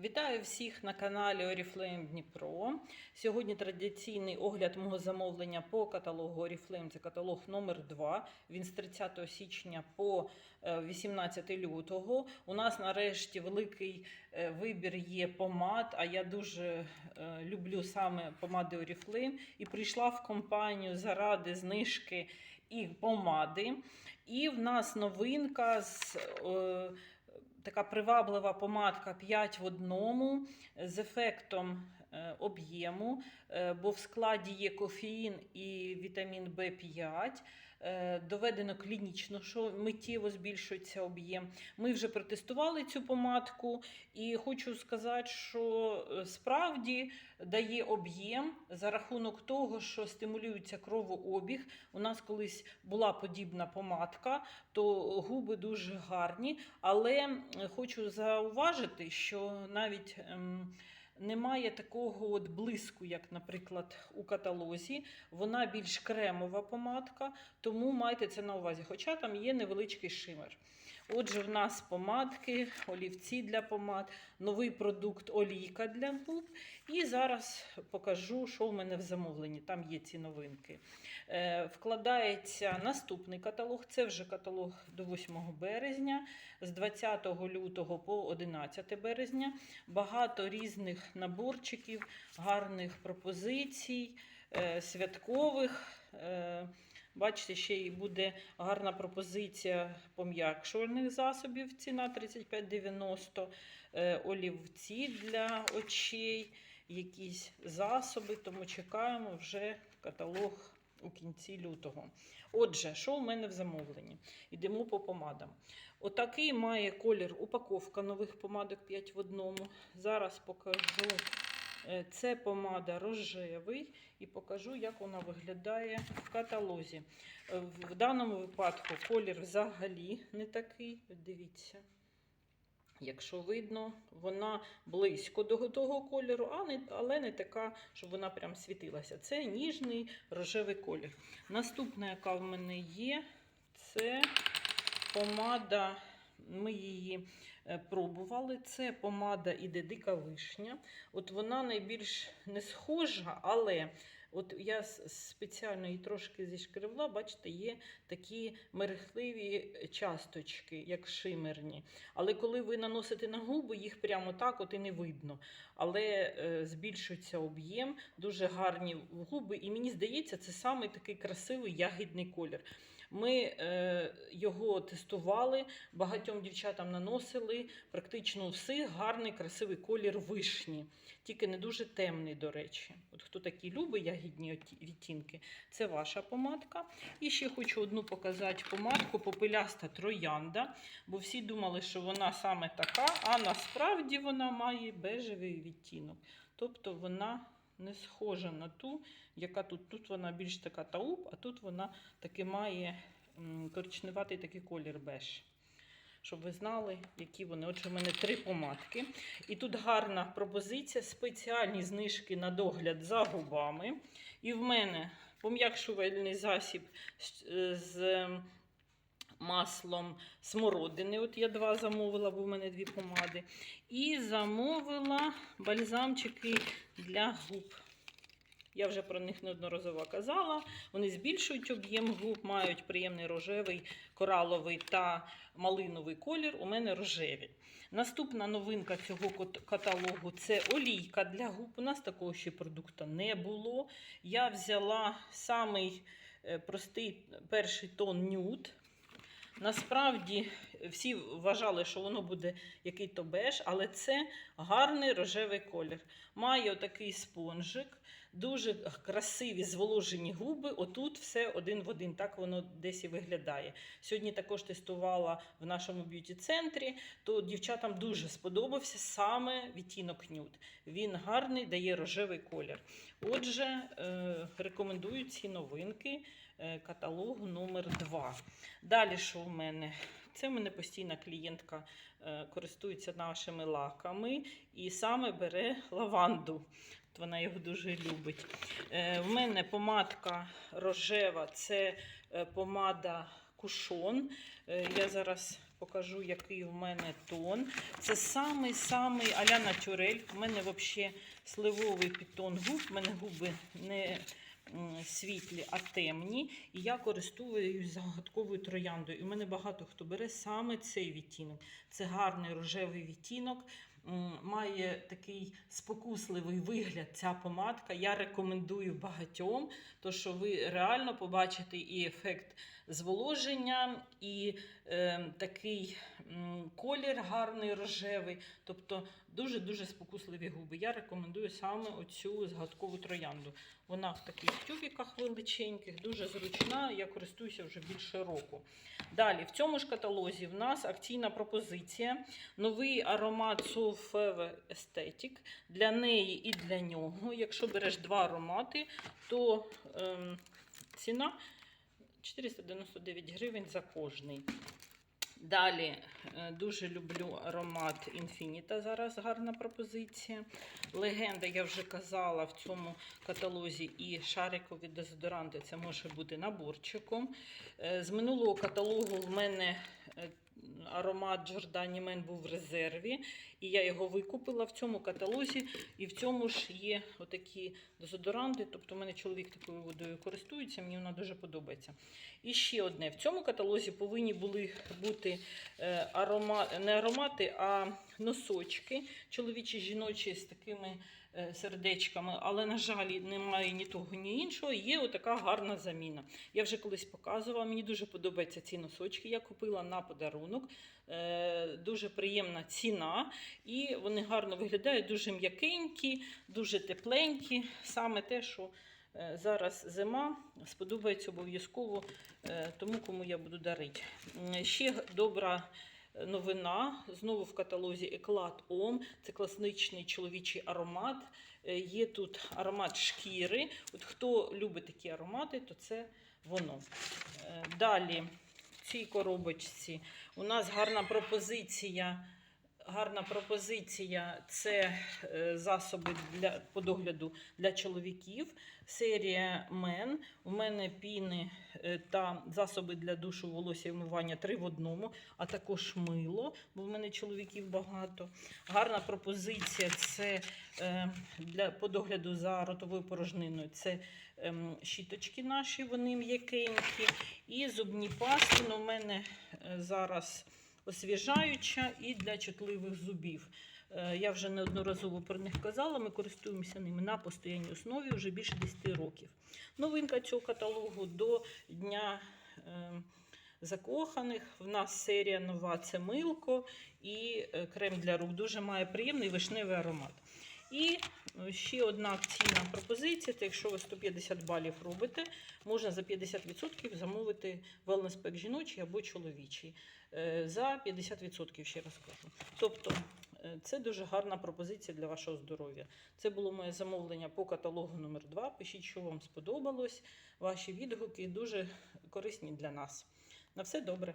Вітаю всіх на каналі Oriflame Дніпро. Сьогодні традиційний огляд мого замовлення по каталогу Oriflame. Це каталог номер 2 Він з 30 січня по е, 18 лютого. У нас нарешті великий е, вибір є помад. А я дуже е, люблю саме помади Oriflame. І прийшла в компанію заради знижки і помади. І в нас новинка з. Така приваблива помадка 5 в одному з ефектом об'єму, е, бо в складі є кофеїн і вітамін В5. Е, Доведено клінічно, що миттєво збільшується об'єм. Ми вже протестували цю помадку, і хочу сказати, що е, справді дає об'єм за рахунок того, що стимулюється кровообіг. У нас колись була подібна помадка, то губи дуже гарні, але хочу зауважити, що навіть ем, немає такого от блиску, як, наприклад, у каталозі. Вона більш кремова помадка, тому майте це на увазі. Хоча там є невеличкий шимер. Отже, в нас помадки, олівці для помад, новий продукт олійка для губ. І зараз покажу, що в мене в замовленні. Там є ці новинки. Е, вкладається наступний каталог. Це вже каталог до 8 березня, з 20 лютого по 11 березня. Багато різних наборчиків, гарних пропозицій, е, святкових. Бачите, ще й буде гарна пропозиція пом'якшувальних засобів. Ціна 35,90, е, олівці для очей, якісь засоби. Тому чекаємо вже каталог у кінці лютого. Отже, що у мене в замовленні? Йдемо по помадам. Отакий має колір упаковка нових помадок 5 в одному. Зараз покажу. Е, Це помада рожевий і покажу, як вона виглядає в каталозі. Е, В даному випадку колір взагалі не такий. Дивіться. Якщо видно, вона близько до того кольору, але не така, щоб вона прям світилася. Це ніжний рожевий колір. Наступна, яка в мене є, це помада. Ми її е, пробували. Це помада іде дика вишня. От вона найбільш не схожа, але от я спеціально її трошки зішкривла, бачите, є такі мерехливі часточки, як шимерні. Але коли ви наносите на губи, їх прямо так от і не видно. Але е, збільшується об'єм, дуже гарні губи. І мені здається, це самий такий красивий ягідний колір. Ми е, його тестували, багатьом дівчатам наносили, практично всіх гарний красивий колір вишні, тільки не дуже темний, до речі. От хто такі любить ягідні відтінки, це ваша помадка. І ще хочу одну показати помадку попеляста троянда, бо всі думали, що вона саме така, а насправді вона має бежевий відтінок. Тобто вона не схожа на ту, яка тут. Тут вона більш така тауп, а тут вона таки має коричневатий такий колір беж. Щоб ви знали, які вони. Отже, в мене три помадки. І тут гарна пропозиція, спеціальні знижки на догляд за губами. І в мене пом'якшувальний засіб з, ем, маслом смородини. От я два замовила, бо в мене дві помади. І замовила бальзамчики для губ. Я вже про них неодноразово казала. Вони збільшують об'єм губ, мають приємний рожевий, кораловий та малиновий колір. У мене рожеві. Наступна новинка цього каталогу це олійка для губ. У нас такого ще продукту не було. Я взяла самий е, простий перший тон нюд. Насправді всі вважали, що воно буде який-то беж, але це гарний рожевий колір. Має отакий спонжик, дуже красиві зволожені губи. Отут все один в один. Так воно десь і виглядає. Сьогодні також тестувала в нашому б'юті-центрі, то дівчатам дуже сподобався саме відтінок нюд. Він гарний, дає рожевий колір. Отже, е, рекомендую ці новинки каталогу номер 2 Далі, що в мене? Це в мене постійна клієнтка е, користується нашими лаками і саме бере лаванду. Вона його дуже любить. Е, в мене помадка рожева це е, помада кушон. Е, я зараз покажу, який в мене тон. Це самий-самий а-ля натюрель. У мене взагалі сливовий підтон губ. У мене губи не світлі, а темні. І я користуюсь загадковою трояндою. І в мене багато хто бере саме цей відтінок. Це гарний рожевий відтінок. Має такий спокусливий вигляд ця помадка. Я рекомендую багатьом, то що ви реально побачите і ефект зволоження, і е, такий колір гарний рожевий. Тобто дуже-дуже спокусливі губи. Я рекомендую саме оцю згадкову троянду. Вона в таких тюбіках величеньких, дуже зручна. Я користуюся вже більше року. Далі, в цьому ж каталозі в нас акційна пропозиція. Новий аромат Soul Fever Aesthetic для неї і для нього. Якщо береш два аромати, то ем, ціна 499 гривень за кожний. Далі е, дуже люблю аромат Інфініта. Зараз гарна пропозиція. Легенда, я вже казала, в цьому каталозі і шарикові дезодоранти це може бути наборчиком. Е, З минулого каталогу в мене е, аромат Giordani Men був в резерві, і я його викупила в цьому каталозі. І в цьому ж є отакі дезодоранти. Тобто, в мене чоловік такою водою користується, мені вона дуже подобається. І ще одне: в цьому каталозі повинні були бути е, арома... не аромати, а носочки чоловічі, жіночі з такими сердечками, але, на жаль, немає ні того, ні іншого. Є отака гарна заміна. Я вже колись показувала, мені дуже подобаються ці носочки. Я купила на подарунок. Е, Дуже приємна ціна, і вони гарно виглядають, дуже м'якенькі, дуже тепленькі. Саме те, що е, зараз зима, сподобається обов'язково е, тому, кому я буду дарити. Ще добра новина. Знову в каталозі Еклат Ом. Це класичний чоловічий аромат. Е, Є тут аромат шкіри. От хто любить такі аромати, то це воно. Е, Далі в цій коробочці у нас гарна пропозиція. Гарна пропозиція це е, засоби для по догляду для чоловіків. Серія Мен. У мене піни е, та засоби для душу, волосся і вмивання три в одному, а також мило, бо в мене чоловіків багато. Гарна пропозиція це е, для по догляду за ротовою порожниною. Це ем, щіточки наші, вони м'якенькі. І зубні пасти. Ну, у мене е, зараз освіжаюча і для чутливих зубів. Е, Я вже неодноразово про них казала, ми користуємося ними на постійній основі вже більше 10 років. Новинка цього каталогу до Дня е, закоханих. В нас серія нова це милко і е, крем для рук. Дуже має приємний вишневий аромат. І е, ще одна акційна пропозиція: це якщо ви 150 балів робите, можна за 50% замовити wellness пек жіночий або чоловічий. Е, За 50% ще раз кажу. Тобто е, це дуже гарна пропозиція для вашого здоров'я. Це було моє замовлення по каталогу номер 2 Пишіть, що вам сподобалось. Ваші відгуки дуже корисні для нас. На все добре.